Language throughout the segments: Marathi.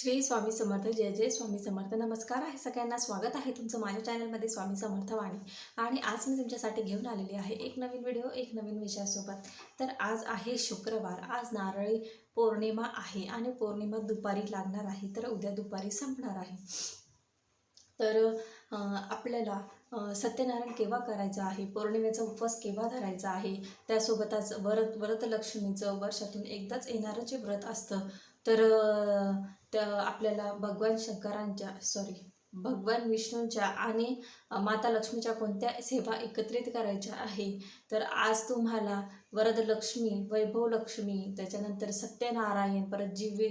श्री स्वामी समर्थ जय जय स्वामी समर्थ. नमस्कार आहे सगळ्यांना. स्वागत आहे तुमचं माझ्या चॅनलमध्ये स्वामी समर्थ वाणी आणि आज मी तुमच्यासाठी घेऊन आलेली आहे एक नवीन व्हिडिओ एक नवीन विषयासोबत. तर आज आहे शुक्रवार. आज नारळी पौर्णिमा आहे आणि पौर्णिमा दुपारी लागणार आहे. तर उद्या दुपारी संपणार आहे. तर आपल्याला सत्यनारायण केव्हा करायचं आहे? पौर्णिमेचा उपवास केव्हा धरायचा आहे? त्यासोबतच व्रत व्रतलक्ष्मीचं वर्षातून एकदाच येणारं जे व्रत असतं तर त्या आपल्याला भगवान शंकरांच्या सॉरी भगवान विष्णूंच्या आणि माता लक्ष्मीच्या कोणत्या सेवा एकत्रित करायच्या आहे? तर आज तुम्हाला वरदलक्ष्मी वैभवलक्ष्मी त्याच्यानंतर सत्यनारायण परत जीवी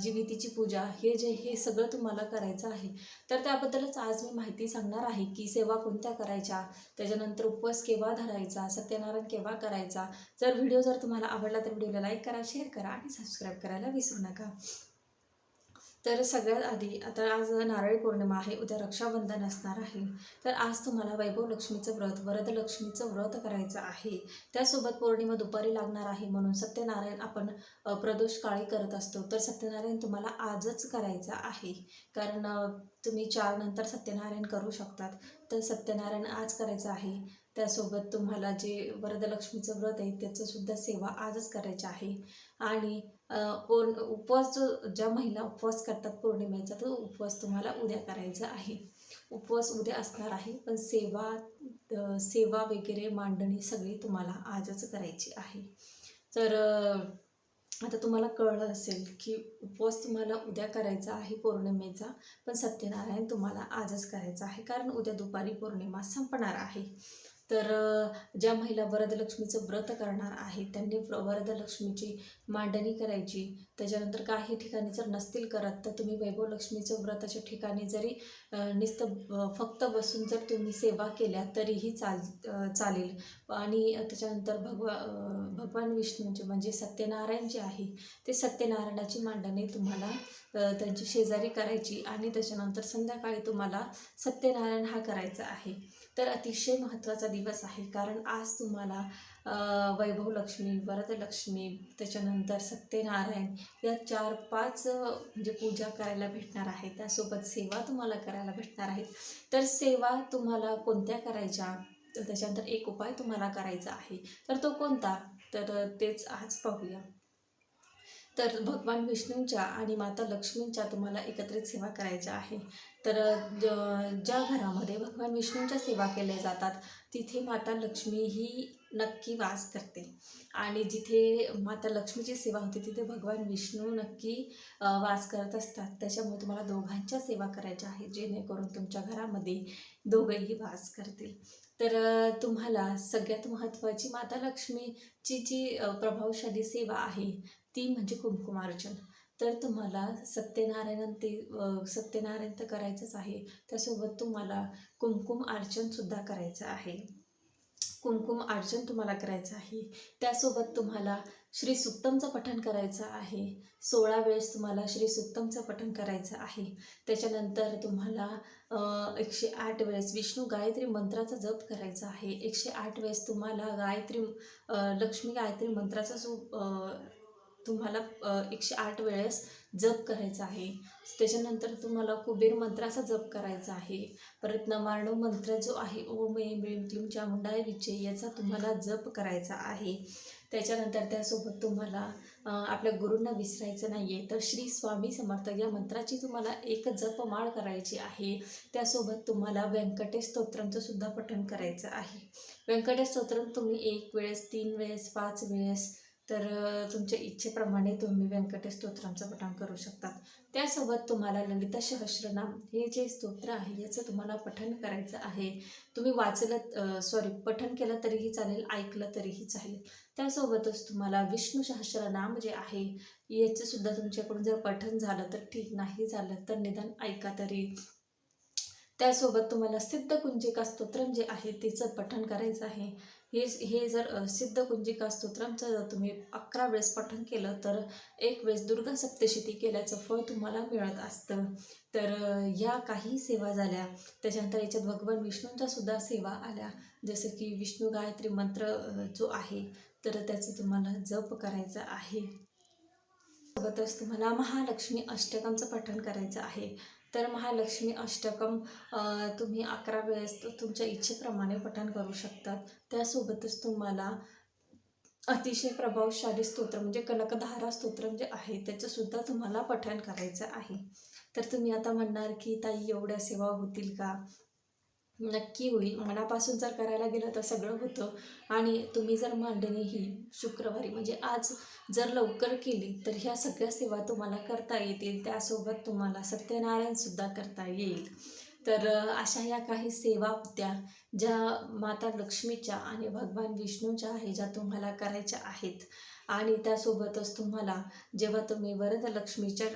जीवितीची पूजा हे जे हे सगळं तुम्हाला करायचं आहे. तर त्याबद्दलच आज मी माहिती सांगणार आहे की सेवा कोणत्या करायच्या? त्याच्यानंतर उपवास केव्हा धरायचा? सत्यनारायण केव्हा करायचा? जर व्हिडिओ जर तुम्हाला आवडला तर व्हिडिओला लाईक करा शेअर करा आणि सबस्क्राईब करायला विसरू नका. तर सगळ्यात आधी आता आज नारळी पौर्णिमा आहे उद्या रक्षाबंधन असणार आहे. तर आज तुम्हाला वैभव लक्ष्मीचं व्रत वरदलक्ष्मीचं व्रत करायचं आहे. त्यासोबत पौर्णिमा दुपारी लागणार आहे म्हणून सत्यनारायण आपण प्रदोष काळी करत असतो. तर सत्यनारायण तुम्हाला आजच करायचा आहे. कारण तुम्ही चार नंतर सत्यनारायण करू शकतात. तर सत्यनारायण आज करायचं आहे. त्यासोबत तुम्हाला जे वरदलक्ष्मीचं व्रत आहे त्याचंसुद्धा सेवा आजच करायची आहे. आणि पौर्ण उपवास जो ज्या महिला उपवास करतात पौर्णिमेचा तो उपवास तुम्हाला उद्या करायचा आहे. उपवास उद्या असणार आहे पण सेवा सेवा वगैरे मांडणी सगळी तुम्हाला आजच करायची आहे. तर आता तुम्हाला कळलं असेल की उपवास तुम्हाला उद्या करायचा आहे पौर्णिमेचा पण सत्यनारायण तुम्हाला आजच करायचा आहे कारण उद्या दुपारी पौर्णिमा संपणार आहे. तर ज्या महिला वरदलक्ष्मीचं व्रत करणार आहेत त्यांनी वरदलक्ष्मीची मांडणी करायची. त्याच्यानंतर काही ठिकाणी जर नसतील करत तर तुम्ही वैभवलक्ष्मीचं व्रताच्या ठिकाणी जरी निस्त नुसतं फक्त बसून जर तुम्ही सेवा केल्या तरीही चाल चालेल. आणि त्याच्यानंतर भगवा भगवान विष्णूचे म्हणजे सत्यनारायण जे आहे ते सत्यनारायणाची मांडणी तुम्हाला त्यांची शेजारी करायची. आणि त्याच्यानंतर संध्याकाळी तुम्हाला सत्यनारायण हा करायचा आहे. तर अतिशय महत्त्वाचा दिवस आहे. कारण आज तुम्हाला वैभव लक्ष्मी वरदलक्ष्मी त्याच्यानंतर सत्यनारायण या चार पाच म्हणजे पूजा करायला भेटणार आहे. त्यासोबत सेवा तुम्हाला करायला भेटणार आहेत तर सेवा तुम्हाला कोणत्या करायच्या? त्याच्यानंतर एक उपाय तुम्हाला करायचा आहे. तर तो कोणता? तर तेच आज पाहूया. तर भगवान विष्णूंच्या आणि माता लक्ष्मींच्या तुम्हाला एकत्रित सेवा करायच्या आहे. तर ज- ज्या घरामध्ये भगवान विष्णूंच्या सेवा केल्या जातात तिथे माता लक्ष्मी ही नक्की वास करते. आणि जिथे माता लक्ष्मीची सेवा होते तिथे भगवान विष्णू नक्की वास करत असतात. त्याच्यामुळे तुम्हाला दोघांच्या सेवा करायच्या आहेत जेणेकरून तुमच्या घरामध्ये दोघंही वास करतील. तर तुम्हाला सगळ्यात महत्त्वाची माता लक्ष्मीची जी प्रभावशाली सेवा आहे ती म्हणजे कुंकुमार्चन तर तुम्हाला सत्यनारायण ते सत्यनारायण तर करायचंच आहे. त्यासोबत तुम्हाला कुमकुम अर्चनसुद्धा करायचं आहे. कुमकुम अर्चन तुम्हाला करायचं आहे. त्यासोबत तुम्हाला श्री सुक्तमचं पठण करायचं आहे. सोळा वेळेस तुम्हाला श्री सुक्तमचं पठण करायचं आहे. त्याच्यानंतर तुम्हाला एकशे आठ वेळेस विष्णू गायत्री मंत्राचा जप करायचा आहे. एकशे आठ वेळेस तुम्हाला गायत्री लक्ष्मी गायत्री मंत्राचा जो तुम्हाला एकशे आठ वेळेस जप करायचा आहे. त्याच्यानंतर तुम्हाला कुबेर मंत्राचा जप करायचा आहे. परत नमार्ण मंत्र जो आहे ओम ऐं ह्रीं क्लीं चामुंडाय विजय याचा तुम्हाला जप करायचा आहे. त्याच्यानंतर त्यासोबत तुम्हाला आपल्या गुरूंना विसरायचं नाही आहे तर श्री स्वामी समर्थ या मंत्राची तुम्हाला एक जपमाळ करायची आहे. त्यासोबत तुम्हाला व्यंकटेश स्तोत्रांचं सुद्धा पठण करायचं आहे. व्यंकटेश स्तोत्रम तुम्ही एक वेळेस तीन वेळेस पाच वेळेस तर तुमच्या इच्छेप्रमाणे तुम्ही व्यंकटेश स्तोत्रांचं पठण करू शकता त्यासोबत तुम्हाला ललिता सहस्रनाम हे जे स्तोत्र आहे याचं तुम्हाला पठण करायचं आहे. तुम्ही वाचलं सॉरी पठण केलं तरीही चालेल ऐकलं तरीही चालेल. त्यासोबतच तुम्हाला विष्णू सहस्रनाम जे आहे याचं सुद्धा तुमच्याकडून जर पठण झालं तर ठीक नाही झालं तर निदान ऐका तरी. त्यासोबत तुम्हाला सिद्ध कुंजिका स्तोत्रम जे आहे तिचं पठण करायचं आहे. हे हे जर सिद्ध कुंजिका स्तोत्रांचं जर तुम्ही अकरा वेळेस पठण केलं तर एक वेळेस दुर्गा सप्तशती केल्याचं फळ तुम्हाला मिळत असतं. तर या ह्या काही सेवा झाल्या. त्याच्यानंतर याच्यात भगवान विष्णूंच्या सुद्धा सेवा आल्या. जसं की विष्णू गायत्री मंत्र जो आहे तर त्याचं तुम्हाला जप करायचा आहे. सोबतच तुम्हाला महालक्ष्मी अष्टकांचं पठण करायचं आहे. तर महालक्ष्मी अष्टकम तुम्ही अकरा वेळेस तुमच्या इच्छेप्रमाणे पठण करू शकतात. त्यासोबतच तुम्हाला अतिशय प्रभावशाली स्तोत्र म्हणजे कनकधारा स्तोत्र जे आहे त्याचंसुद्धा तुम्हाला पठण करायचं आहे. तर तुम्ही आता म्हणणार की ताई एवढ्या सेवा होतील का? नक्की होईल. मनापासून जर करायला गेलं तर सगळं होतं. आणि तुम्ही जर मांडणी ही शुक्रवारी म्हणजे आज जर लवकर केली तर ह्या सगळ्या सेवा तुम्हाला करता येतील. त्यासोबत तुम्हाला सत्यनारायणसुद्धा करता येईल. तर अशा या काही सेवा होत्या ज्या माता लक्ष्मीच्या आणि भगवान विष्णूच्या आहे ज्या तुम्हाला करायच्या आहेत. आणि त्यासोबतच तुम्हाला जेव्हा तुम्ही वरदलक्ष्मीच्या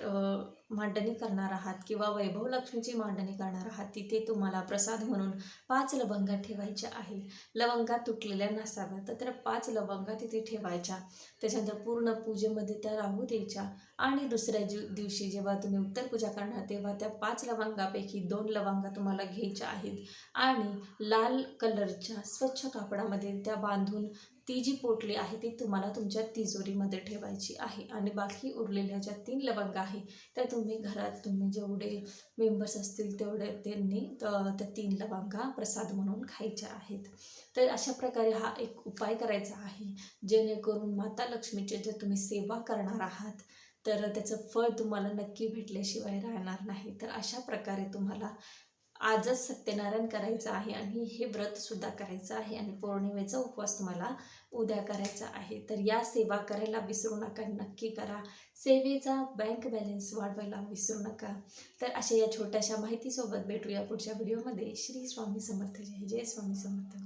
मांडणी करणार आहात किंवा वैभव लक्ष्मीची मांडणी करणार आहात तिथे तुम्हाला प्रसाद म्हणून पाच लवंगा ठेवायच्या आहे लवंगा तुटलेल्या नसाव्या तर त्या पाच लवंगा तिथे ठेवायच्या. त्याच्यानंतर पूर्ण पूजेमध्ये त्या राहू द्यायच्या. आणि दुसऱ्या दिव दिवशी जेव्हा तुम्ही उत्तर पूजा करणार तेव्हा त्या पाच लवंगापैकी दोन लवंगा तुम्हाला घ्यायच्या आहेत. आणि लाल कलरच्या स्वच्छ कापडामध्ये त्या बांधून ती जी पोटली आहे ती तुम्हाला तुमच्या तिजोरीमध्ये ठेवायची आहे. आणि बाकी उरलेल्या ज्या तीन लवंगा आहे त्या तुम्ही घरात तुम्ही जेवढे मेंबर्स असतील तेवढे त्यांनी त्या तीन लवंगा प्रसाद म्हणून खायच्या आहेत. तर अशा प्रकारे हा एक उपाय करायचा आहे. जेणेकरून माता लक्ष्मीचे जर तुम्ही सेवा करणार आहात तर त्याचं फळ तुम्हाला नक्की भेटल्याशिवाय राहणार नाही. तर अशा प्रकारे तुम्हाला आजच सत्यनारायण करायचं आहे आणि हे व्रतसुद्धा करायचं आहे आणि पौर्णिमेचा उपवास तुम्हाला उद्या करायचा आहे. तर या सेवा करायला विसरू नका नक्की करा. सेवेचा बँक बॅलन्स वाढवायला विसरू नका. तर अशा या छोट्याशा माहितीसोबत भेटूया पुढच्या व्हिडिओमध्ये श्री स्वामी समर्थ. जय जय स्वामी समर्थ.